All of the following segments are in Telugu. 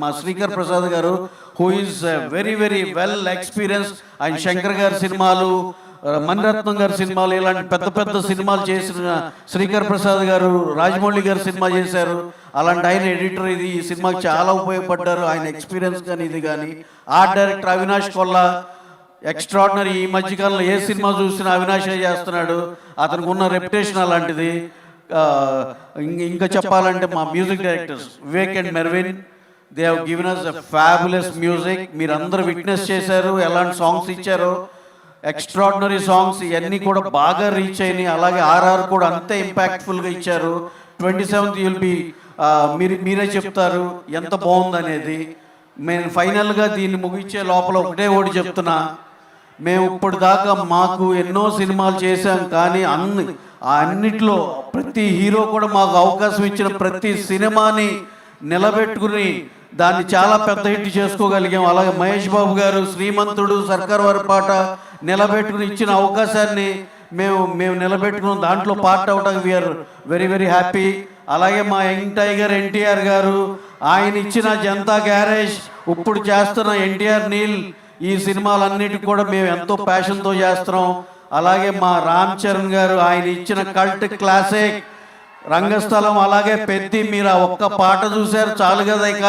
మా శ్రీకర్ ప్రసాద్ గారు who is very very well experience ఆయన శంకర్ గారి సినిమాలు uh, మణిరత్నం గారి సినిమాలు ఇలాంటి పెద్ద పెద్ద సినిమాలు చేసిన శ్రీకర్ ప్రసాద్ గారు రాజమౌళి గారు సినిమా చేశారు. అలాంటి ఆయన ఎడిటర్ ఇది. ఈ సినిమాకి చాలా ఉపయోగపడ్డారు. ఆయన ఎక్స్పీరియన్స్ కానీ ఇది కానీ. Art director Avinash Kolla extraordinary ఈ మధ్యకాలంలో ఏ సినిమా చూసినా అవినాషే చేస్తున్నాడు. అతనికి ఉన్న రెప్యుటేషన్ అలాంటిది. ఇంకా చెప్పాలంటే మా music directors Vivek and Mervin they have given us fabulous music మీరు అందరూ విట్నెస్ చేశారు. ఎలాంటి సాంగ్స్ ఇచ్చారు. ఎక్స్ట్రాడినరీ సాంగ్స్ ఇవన్నీ కూడా బాగా రీచ్ అయినాయి. అలాగే ఆర్ఆర్ కూడా అంతే ఇంపాక్ట్ఫుల్గా ఇచ్చారు. ట్వంటీ సెవెంత్ యుల్ బి మీరు మీరే చెప్తారు. ఎంత బాగుంది అనేది ఫైనల్గా దీన్ని ముగించే లోపల ఒకటే ఒకటి చెప్తున్నా. మేము ఇప్పుడు దాకా మాకు ఎన్నో సినిమాలు చేశాం కానీ అన్ని అన్నిట్లో ప్రతి హీరో కూడా మాకు అవకాశం ఇచ్చిన ప్రతి సినిమాని నిలబెట్టుకుని దాన్ని చాలా పెద్ద హిట్ చేసుకోగలిగాం. అలాగే మహేష్ బాబు గారు శ్రీమంతుడు సర్కార్ వారి పాట నిలబెట్టుకుని ఇచ్చిన అవకాశాన్ని మేము మేము నిలబెట్టుకున్నాం. దాంట్లో పార్ట్ అవడానికి వీఆర్ వెరీ వెరీ హ్యాపీ అలాగే మా యంగ్ టైగర్ ఎన్టీఆర్ గారు ఆయన ఇచ్చిన జనతా గ్యారేజ్ ఇప్పుడు చేస్తున్న ఎన్టీఆర్ నీల్ ఈ సినిమాలన్నిటికి కూడా మేము ఎంతో ప్యాషన్తో చేస్తున్నాం. అలాగే మా రామ్ చరణ్ గారు ఆయన ఇచ్చిన కల్ట్ క్లాసిక్ రంగస్థలం అలాగే పెద్ది మీరు ఆ ఒక్క పాట చూశారు చాలు కదా ఇక?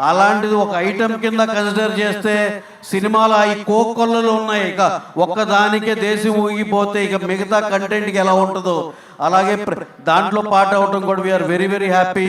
అలాంటిది ఒక ఐటెం కింద కన్సిడర్ చేస్తే సినిమాలు ఈ కోకొల్లలు ఉన్నాయి ఇక. ఒక్కదానికే దేశం ఊగిపోతే ఇక మిగతా కంటెంట్కి ఎలా ఉంటుందో. అలాగే దాంట్లో పాట అవటం కూడా వీఆర్ వెరీ వెరీ హ్యాపీ